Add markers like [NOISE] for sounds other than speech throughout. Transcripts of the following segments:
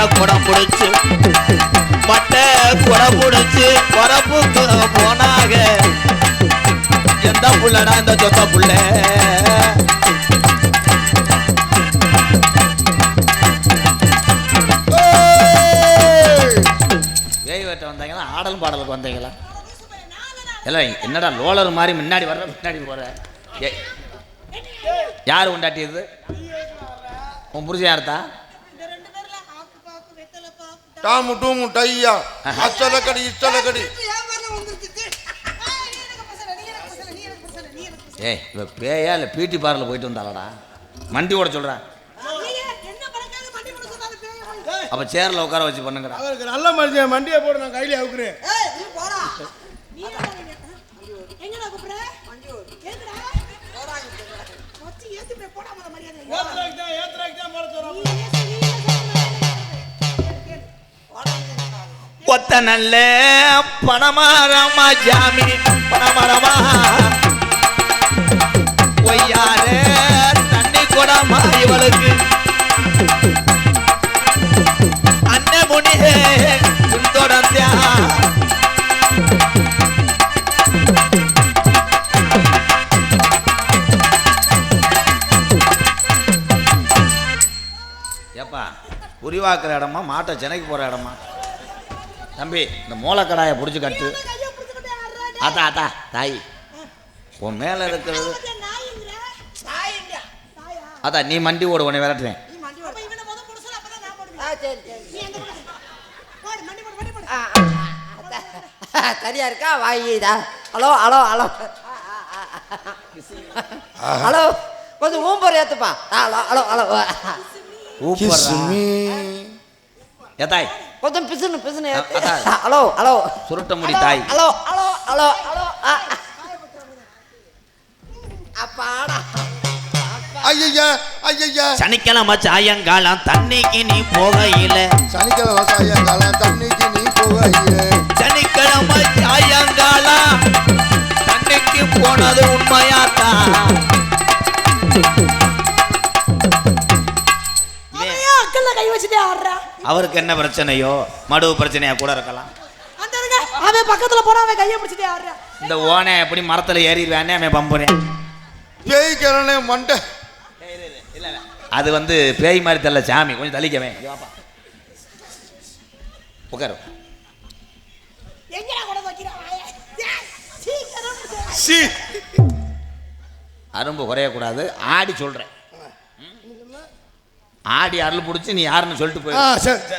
மட்டை குடம் பிடிச்சு மட்டை குடம் பிடிச்சு குறப்புக்கு போனாக. எந்த புள்ளடா இந்த சொத்த புள்ள? வேய் வெட்ட வந்தாங்களா? ஆடல் பாடலுக்கு வந்தீங்களா? இல்லை என்னடா லோலர் மாதிரி முன்னாடி வர்ற முன்னாடி போற? ஏ யார் உண்டாட்டியது உன் புருஷன் யார்த்தா டாமு டூமு டையா. அச்சலக்கடி இச்சலக்கடி. ஏய் இவ பேயா இல்லை பியூட்டி பார்லர் போயிட்டு வந்தாளடா? மண்டி ஓட சொல்கிறேன் அப்போ சேரில் உட்கார வச்சு பண்ணுங்கடா. அவருக்கு நல்ல மனுஷன் மண்டியை போட்டு நான் கையில அவுக்குறேன். கொத்த நல்ல பணமாரமா ஜாமி பணமாரமா பொய்யார தண்ணி கொடமா இவளுக்கு அன்னமுனியே பின்தொடர்ந்தியா ஏப்பா உரிவாக்குற இடமா மாட்டை சென்னைக்கு போகிற இடமா? தம்பி இந்த மூலக்கடாயை பிடிச்சி கட்டு. அத்தா அத்தா தாய். உன் மேலே இருக்கிறது அதான் நீ மண்டி ஓடு உன்னை விரட்டுறேன். சரியா இருக்கா? வாயிதா ஹலோ ஹலோ ஹலோ. ஹலோ கொஞ்சம் ஊம்பர் ஏத்துப்பா. Hello hello hello. மீ ஏத்தாய் கொஞ்சம் பிசுனு பிசுனு. [LAUGHS] Hello hello. சுருட்ட முடி தாய். Hello hello hello hello. அப்பாடா. ஐயா ஐயா சனிக்கிழமை சாயங்காலம் தண்ணிக்கு நீ போகையில. சனிக்கிழமை சாயங்காலம் தண்ணிக்கு நீ போகையே சனிக்கிழமை சாயங்காலம் தண்ணிக்கு போனது உண்மையாத்தா? வச்சுட்டே ஆடுறா. அவருக்கு என்ன பிரச்சனையோ மடுவு பிரச்சனையா கூட இருக்கலாம். அவன் பக்கத்துல போனா அவன் கையை பிடிச்சிட்டே ஆடுறா. இந்த ஓனை எப்படி மரத்துல ஏறிடுவானே அவன் பம்புறேன். பேய்க்கிறனே மண்டை. அது வந்து பேய் மாதிரி தெரியல சாமி. கொஞ்சம் தள்ளிக்கவே. உட்காரு. அரும்பு குறையக்கூடாது. ஆடி சொல்றேன்? ஆடி அருள் பிடிச்சி நீ யாருன்னு சொல்லிட்டு போய்.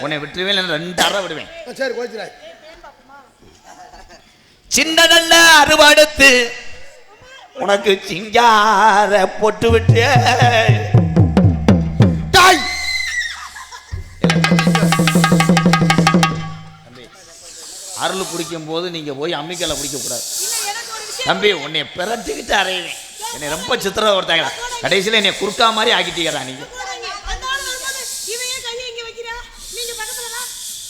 உன்னை விட்டுருவேன் இல்லைன்னா ரெண்டு அறை விடுவேன். சரி கோச்சிராய் சின்னதல்ல அறுவடுத்து உனக்கு சிங்கார பொட்டு விட்டு. டாய்! அருள் குடிக்கும் போது நீங்க போய் அம்மிக்கல்ல குடிக்க கூடாது தம்பி உன்னை பிறட்டிக்கிட்டு அறையுவேன் என்னை ரொம்ப சித்திர ஒருத்தாங்களா கடைசியில் என்னை குறுக்கா மாதிரி ஆக்கிட்டீங்கடா நீங்க அந்த ஆளு வரும்போது, இவன் ஏன் கையை இங்க வைக்கிறா? நீங்க பக்கத்துல வா.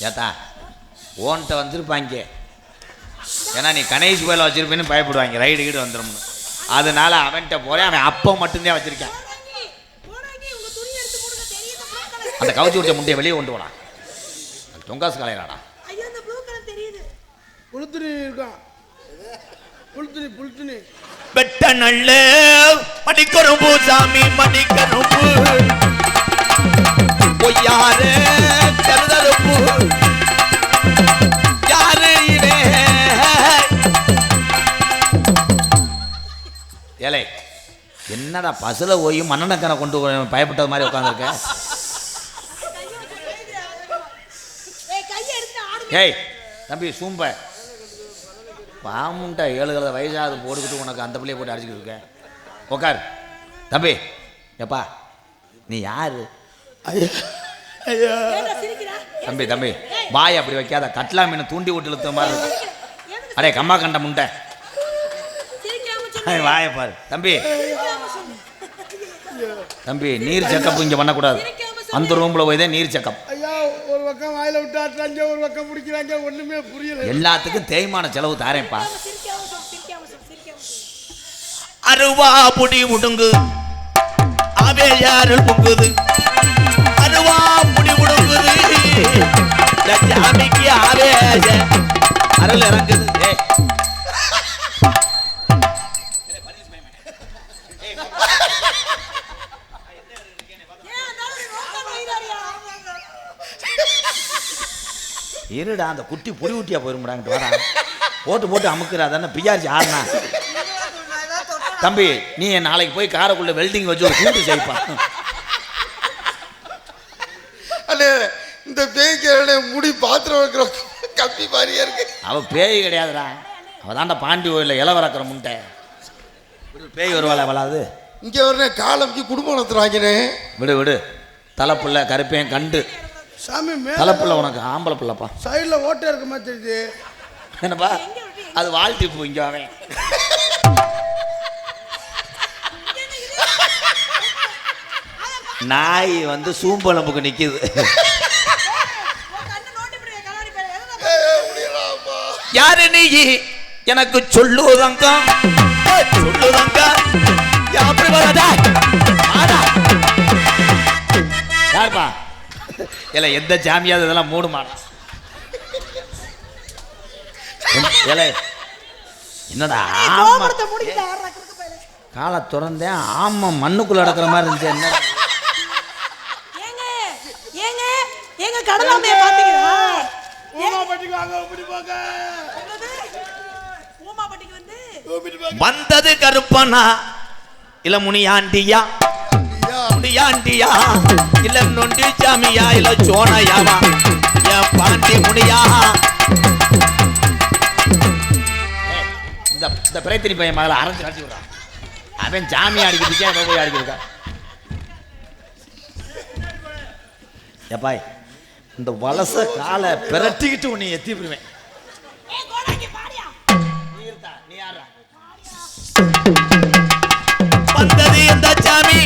ஏத்தா ஓன்ட்ட வந்திருப்பாங்க ஏன்னா நீ கணேஷ் கோயில வச்சிருப்பேன்னு பயப்படுவாங்க ரைடு கீடு வந்துடும்னு அதனால அவன்கிட்ட போறேன். அவன் அப்போ மட்டும்தான் வச்சிருக்கேன். அந்த கவுச்சி விட்ட முட்டையை வெளியே கொண்டு போலாம். தொங்காசு கலையலாடா. புழுத்துணி இருக்கான். புழுத்துணி புழுத்துணி வெட்ட நல்ல மணிக்கரும்பு சாமி மணிக்கரும்பு பொய்யாரு கருதருப்பு யாரு இவே ஏலே என்னடா பசுல போய் மண்ணெண்ணக்கனை கொண்டு போய் பயப்பட்டது மாதிரி உட்காந்துருக்க ஏய், தம்பி சூம்ப. பாமுண்டா ஏழு கலத வயசாவது போட்டுக்கிட்டு உனக்கு அந்த பிள்ளைய போட்டு அடிச்சுக்கிட்டு இருக்க. உக்கார். தம்பி எப்பா நீ யாரு? தம்பி தம்பி வாய் அப்படி வைக்காத. கட்லா மீன் தூண்டி விட்டு இழுத்த மாதிரி இருக்கு. அடே கம்மா கண்ட முண்டை. சிரிக்காம சொல்லு. வாயை பாரு. தம்பி. தம்பி நீர் செக்கப் இங்கே பண்ணக்கூடாது. அந்த ரூமில் போய் தான் நீர் செக்கப். ஐயா ஒரு பக்கம் வாயில விட்டாட்டுறாங்க ஒரு பக்கம் பிடிக்கிறாங்க ஒண்ணுமே புரியல. எல்லாத்துக்கும் தேய்மான செலவு தாரேன்ப்பா. அருவா புடி முடுங்கு. அவே யாருள் புங்குது அருவா முடுங்குது சாமிக்கு ஆவேச. அருள் இறங்குது. அந்த இருடா அந்த குட்டி புடி ஊட்டியா போயிருமுடாங்கிட்டு வரா போட்டு போட்டு அமுக்குறா தானே பியாரிச்சு ஆடுனா தம்பி நீ நாளைக்கு போய் காரைக்குள்ள வெல்டிங் வச்சு ஒரு கூட்டு செய்ப்பான் அண்ணே பேய்க்கு முடி பாத்திரம் வைக்கிற கப்பி மாதிரியே இருக்கு. அவ பேய் கிடையாதுடா. அவ தாண்டா பாண்டி கோயிலில் இளவரக்கிற முண்டை. விடு, பேய் வருவாள் அவளாது இங்க வரனே காலம்க்கு குடும்பம் நடத்துறாங்கண்ணே விடு விடு. தலைப்புள்ள கருப்பேன் கண்டு. சாமி மேல தலைப்புள்ள உனக்கு ஆம்பளை பிள்ளைப்பா. சைடுல ஓட்டை இருக்க மாதிரி தெரியுது. என்னப்பா? அது வாழ்த்தி போ இங்க அவன் நாய் வந்து சூம்பளம்புக்கு நிக்குது. யாரு நீ? எனக்கு சொல்லுவதங்க. சொல்லுவதங்க. எப்படி வரதா. யாருப்பா? இல்ல எந்த ஜாமியாவது இதெல்லாம் மூடு மாடா என்னடா. காலை திறந்தேன் ஆமா மண்ணுக்குள்ள நடக்கிற மாதிரி இருந்துச்சு. என்ன? ஏங்க ஏங்க ஏங்க கடலாமைய பாத்தீங்களா வந்தது கருப்பனா இல்ல முனியாண்டியா? முனியாண்டியா. இல்ல நொண்டி சாமியா இல்ல சோனையாவா? என் பாண்டி முனியா. இந்த இந்த பிரயத்தினி பையன் மகளை அரைஞ்சு காட்டி விடுறான். அவன் சாமி அடிக்கிறதுக்கே போய் அடிக்கிறதா எப்பாய் இந்த வலச காலை பிரட்டிக்கிட்டு உன்னை எத்தி போடுவேன் ஏய் கோடாங்கி பாடியா? நீ யாரா வந்தது எந்த சாமி.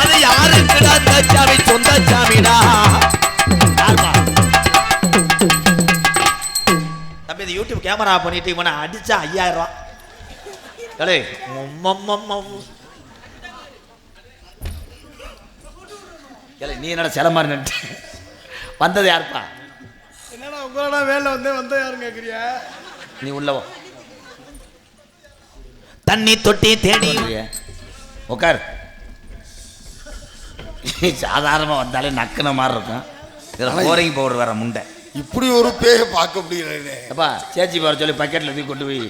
அது யாருக்குடா அந்த சாமி? சொந்த சாமிடா. தம்பி இந்த யூடியூப் கேமரா பண்ணிட்டு இவனை அடிச்சா ஐயாயிரம் ரூபா. கடே ஏலே நீ என்னடா சில மாதிரி நின்று வந்தது யாருப்பா? என்னடா உங்களோட வேலை வந்து வந்தா யாரும் கேக்குறியா? நீ உள்ளவோ தண்ணி தொட்டி தேடி. உட்கார் சாதாரணமாக வந்தாலே நக்குன மாதிரி இருக்கும். இதில் போரிங் பவுடர் வேற முண்டை. இப்படி ஒரு பேயை பார்க்க முடியலண்ணே அப்பா சேச்சி போகிற சொல்லி பக்கெட்டில் தூக்கி கொண்டு போய்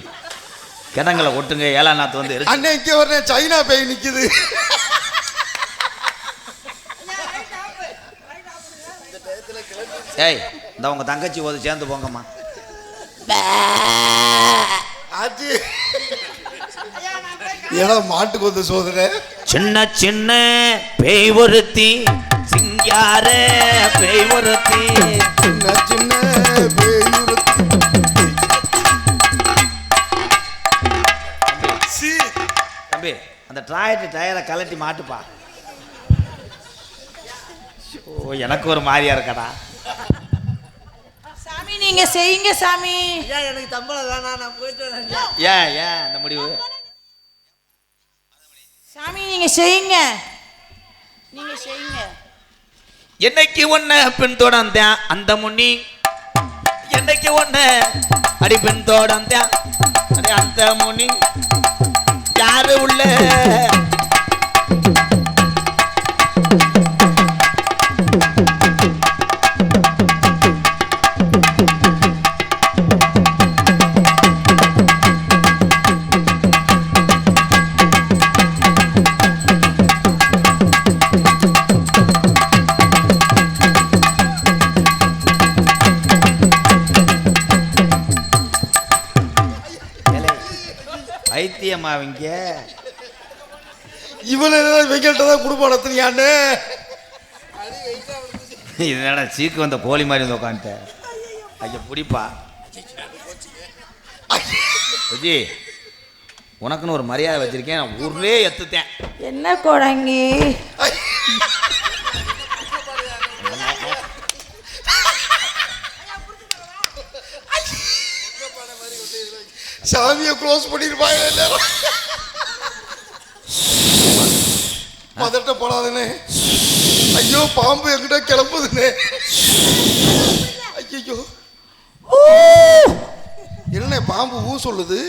கிணங்களை ஒட்டுங்க. ஏழாம் நாத்து வந்து இங்க வரனே சைனா பேய் நிக்குது. ஏய் இந்த உங்க தங்கச்சி போது சேர்ந்து போங்கம்மா. ஆச்சு. ஏடா மாட்டுக்கு வந்த சோதனை? சின்ன சின்ன பேய் ஒருத்தி சிங்கார பேய் ஒருத்தி. சின்ன சின்ன பேயுறுத்தி சீ. தம்பி அந்த ட்ராயட்டு டயரை கலட்டி மாட்டுப்பா. ஓ எனக்கு ஒரு மாதிரியா இருக்கடா. நீங்க செய்யுங்க சாமி. ஐயா எனக்கு தம்பளம் வேணாம் நான் போயிட்டு வரேன். ஏன் ஏன் அந்த முடிவு. சாமி நீங்க செய்யுங்க. நீங்க செய்யுங்க. என்னைக்கு ஒன்ன பின்தொடர்ந்தேன் அந்த முன்னி. என்னைக்கு ஒன்ன அடி பின்தொடர்ந்தேன் அடி அந்த முன்னி. யாரு உள்ள பைத்தியமா அவங்க இவனை வெங்கல்ட்ட தான் குடும்பம் நடத்துறியான்னு இது என்னடா சீக்கு வந்த கோழி மாதிரி வந்து உட்காந்துட்டேன் ஐயா பிடிப்பா. விஜி உனக்குன்னு ஒரு மரியாதை வச்சிருக்கேன் நான் ஊர்லயே எத்துத்தேன். என்ன கோடங்கி? சாமியை க்ளோஸ் பண்ணிருப்பாங்க எல்லாரும். பதட்ட போடாதுன்னு ஐயோ பாம்பு எங்கிட்ட கிளம்புதுன்னு ஐயோ என்ன பாம்பு ஊ சொல்லுது?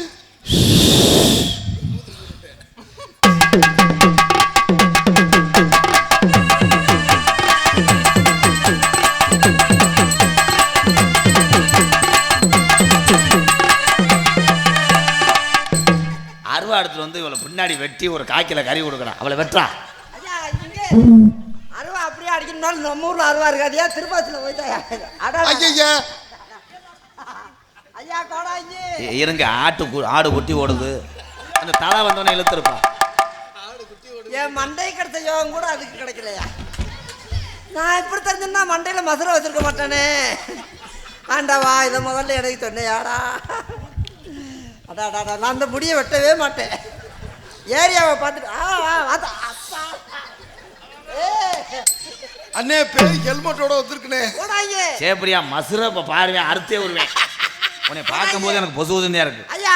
எடுத்துட்டு வந்து இவளை பின்னாடி வெட்டி ஒரு காய்க்கில கறி கொடுக்கணும் அவளை வெட்டுறா. ஐயா இங்கே அருவா அப்படியே அடிக்கணும்னாலும் நம்ம ஊர்ல அருவா இருக்காதியா திருப்பாச்சியில் போயிட்டா அடா ஐயா ஐயா கோடாஞ்சி இருங்க ஆட்டு கு- ஆடு குட்டி ஓடுது. அந்த தலை வந்தோடனே இழுத்துருப்பா. என் மண்டை கிடைச்ச யோகம் கூட அதுக்கு கிடைக்கலையா? நான் இப்படி தெரிஞ்சுன்னா மண்டையில மசுரை வச்சிருக்க மாட்டேனே. ஆண்டவா இதை முதல்ல எனக்கு சொன்னையாடா. அடா நான் அந்த முடியை வெட்டவே மாட்டேன். ஏரியாவை பார்த்துட்டு ஆ வாத்தா ஏ. அண்ணே பெரிய ஹெல்மெட்டோட வந்திருக்கனே ஓடாங்க சேப்படியா மசுர இப்ப பாருங்க அறுத்தே வருவேன் உன்னை பார்க்கும்போது எனக்கு பொசு உதவியா இருக்கு. ஐயா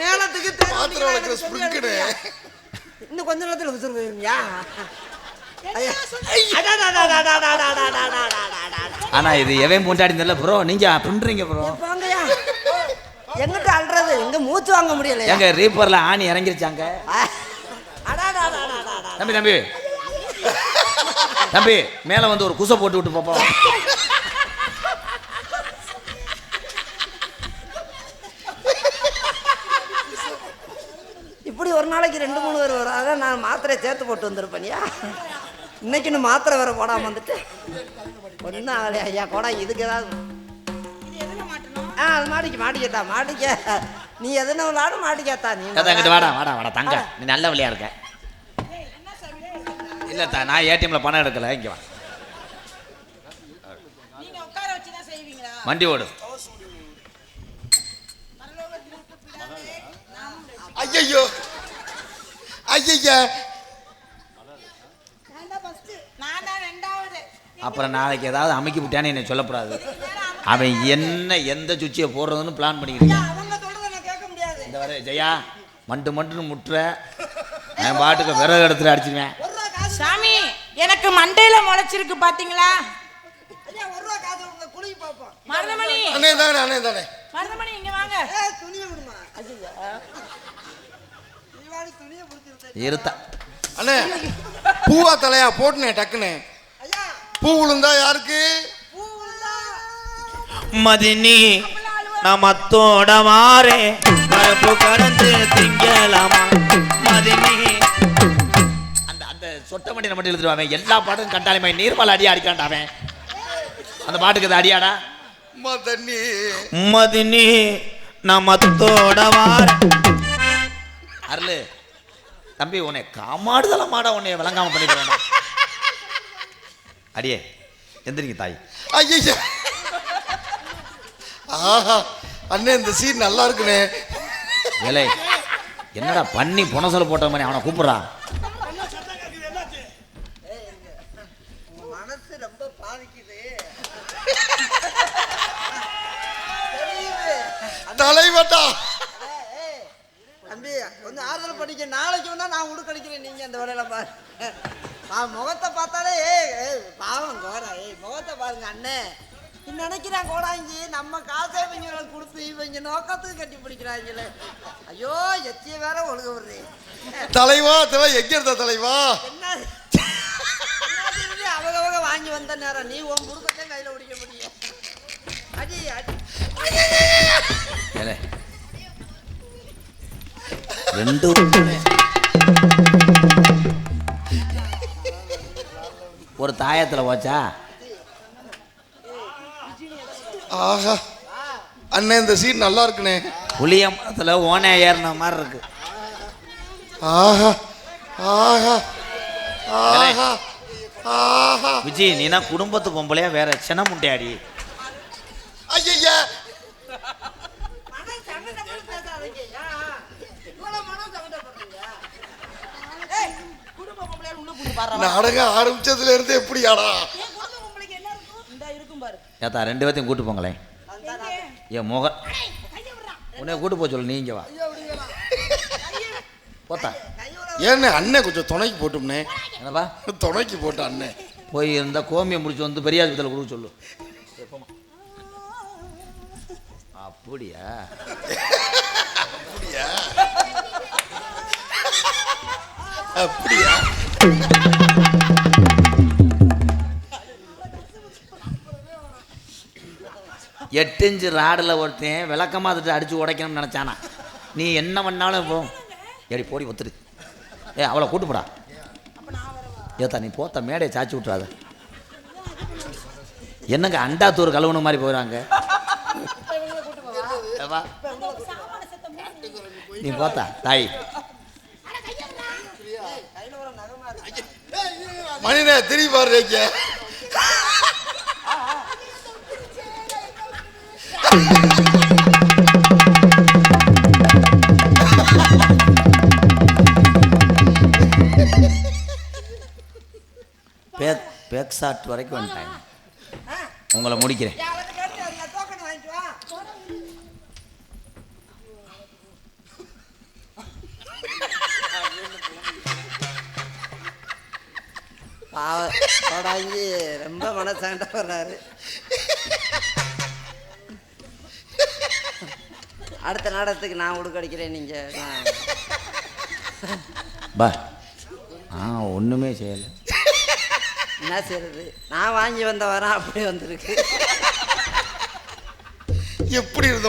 நேரத்துக்கு பாத்திரம் வளர்க்குற ஸ்பிரிங்கடு. இன்னும் கொஞ்ச நேரத்தில் வச்சிருக்கீங்களா ஆனா இது எவன் பொண்டாடி தெரியல ப்ரோ நீங்க பின்றீங்க ப்ரோ எங்க மூச்சு வாங்க முடியலையா? எங்க ரீப்பர்ல ஆணி இறங்கிருச்சாங்க. தம்பி தம்பி. தம்பி மேல வந்து ஒரு குசை போட்டு விட்டு பாப்போம். இப்படி ஒரு நாளைக்கு ரெண்டு மூணு பேர் வரும் அதான் நான் மாத்திரையை சேர்த்து போட்டு வந்திருப்பேனியா? இன்னைக்கு இன்னும் மாத்திரை வேற போடாம வந்துட்டு. ஒன்றும் ஆகலையா? ஐயா கூட இதுக்கு ஏதாவது. இது எதுல மாட்டணும்? ஆ அது மாடிக்க மாடிக்கத்தா மாடிக்க. நீ எதன விளையாடும் மாட்டிக்காத்தா நீ அங்கிட்டு வாடா வாடா வாடா தங்க. நீ நல்ல வழியா இருக்க. இல்லத்தா நான் ஏடிஎம்ல பணம் எடுக்கல இங்க வா. வண்டி ஓடு. ஐயோ ஐயா அப்புறம் நாளைக்கு ஏதாவது அமைக்கி விட்டானே என்ன சொல்லப்படாது. அவன் என்ன எந்த சுச்சியை போடுறதுன்னு பிளான் பண்ணிக்கிட்டு இந்த வர ஜெயா மண்டு மண்டுன்னு முட்டுற. என் பாட்டுக்கு விறகு இடத்துல அடிச்சிருவேன். சாமி எனக்கு மண்டையில முளைச்சிருக்கு பாத்தீங்களா? மருதமணி. அண்ணே தானே அண்ணே தானே மருதமணி இங்க வாங்க. துணியை விடுமா? இருத்தா. அண்ணே பூவா தலையா? போட்டுனே டக்குனே. பூ விழுந்தா யாருக்கு? மதினி நமத்தோட மாறே கருப்பு கடந்து திங்கலாமா? மதினி. அந்த அந்த சொட்ட மண்டியில் மட்டும் எழுதுருவாங்க எல்லா பாட்டும் கண்டாலுமே நீர்மலை அடி அடிக்காண்டா அவன். அந்த பாட்டுக்கு இது அடியாடா? தண்ணி மதினி நமத்தோட மாற அருளு. தம்பி உன்னை காமாடுதல மாட உன்னை விளங்காம பண்ணிடுவேன் அடியே எந்திரிங்க தாய். ஐயா ஆஹா அண்ணே இந்த சீன் நல்லா இருக்குனே ஏலே என்னடா பண்ணி புனசல போட்ட மாதிரி அவனை கூப்பிடுறான் உங்க மனசு ரொம்ப பாதிக்குது. தலைவட்டா தம்பி கொஞ்சம் ஆறுதல் படிக்க நாளைக்கு வந்தா நான் உடுக்கடிக்கிறேன் நீங்க அந்த வேலையில பாரு நான் முகத்தை பார்த்தாலே ஏய் ஏய் பாவம் கோரா. ஏய் முகத்தை பாருங்க அண்ணே. நினைக்கிறான் கோடாங்கி நம்ம காசை இவங்களுக்கு கொடுத்து இவங்க நோக்கத்துக்கு கட்டி பிடிக்கிறாங்களே. ஐயோ எச்சிய வேற ஒழுக விடுறேன் தலைவா தலை எங்க இருந்த தலைவா? என்ன? அவங்க அவங்க வாங்கி வந்த நேரம். நீ உன் முருகத்தை கையில பிடிக்க முடியும். அடி அடி. ரெண்டு ஒரு தாயத்துல போச்சா? ஆஹா. அண்ணன் இந்த சீட் நல்லா இருக்குண்ணே. புளிய மரத்தில் ஓனே ஏறின மாதிரி இருக்கு. ஆஹா. ஆஹா. ஆஹா. ஆஹா. விஜய் நீனா குடும்பத்து பொம்பளையா வேற சின்ன முட்டையாடி ஐயா நாடகம் ஆரம்பிச்சதுல இருந்து எப்படியாடா? ஏத்தா ரெண்டு பேர்த்தையும் கூட்டு போங்களேன். என் முக உன்னை கூட்டு போக சொல்லு நீங்க வா. போத்தா. ஏண்ணே அண்ணன் கொஞ்சம் துணைக்கு போட்டோம்னே என்னப்பா? துணைக்கு போட்ட அண்ணன் போய் இருந்தா கோமியை முடிச்சு வந்து பெரியாஸ்பத்திரியில் கொடுக்க சொல்லு. அப்படியா? அப்படியா? எட்டு இன்ச்சு ராடில் ஒருத்தன் விளக்கமாக திட்டு அடித்து உடைக்கணும்னு நினச்சானா. நீ என்ன பண்ணாலும் போ. ஏடி போடி ஒத்துரு ஏ அவளை கூட்டு போடா. ஏத்தா நீ போத்த மேடையை சாச்சி விட்றாத என்னங்க அண்டாத்தூர் கழுவுன மாதிரி போகிறாங்க நீ போத்தா தாய். மணினே திரும்பி பாரு பே வரைக்கும் வந்துட்டாங்க உங்களை முடிக்கிறேன். ஏன் ரொம்ப மனசாண்ட வர்றாரு அடுத்த நாடகத்துக்கு நான் உடுக்கடிக்கிறேன் நீங்க நான். பா ஆ ஒன்றுமே செய்யலை. என்ன செய்யறது நான் வாங்கி வந்த வரேன் அப்படியே வந்திருக்கு. எப்படி இருந்த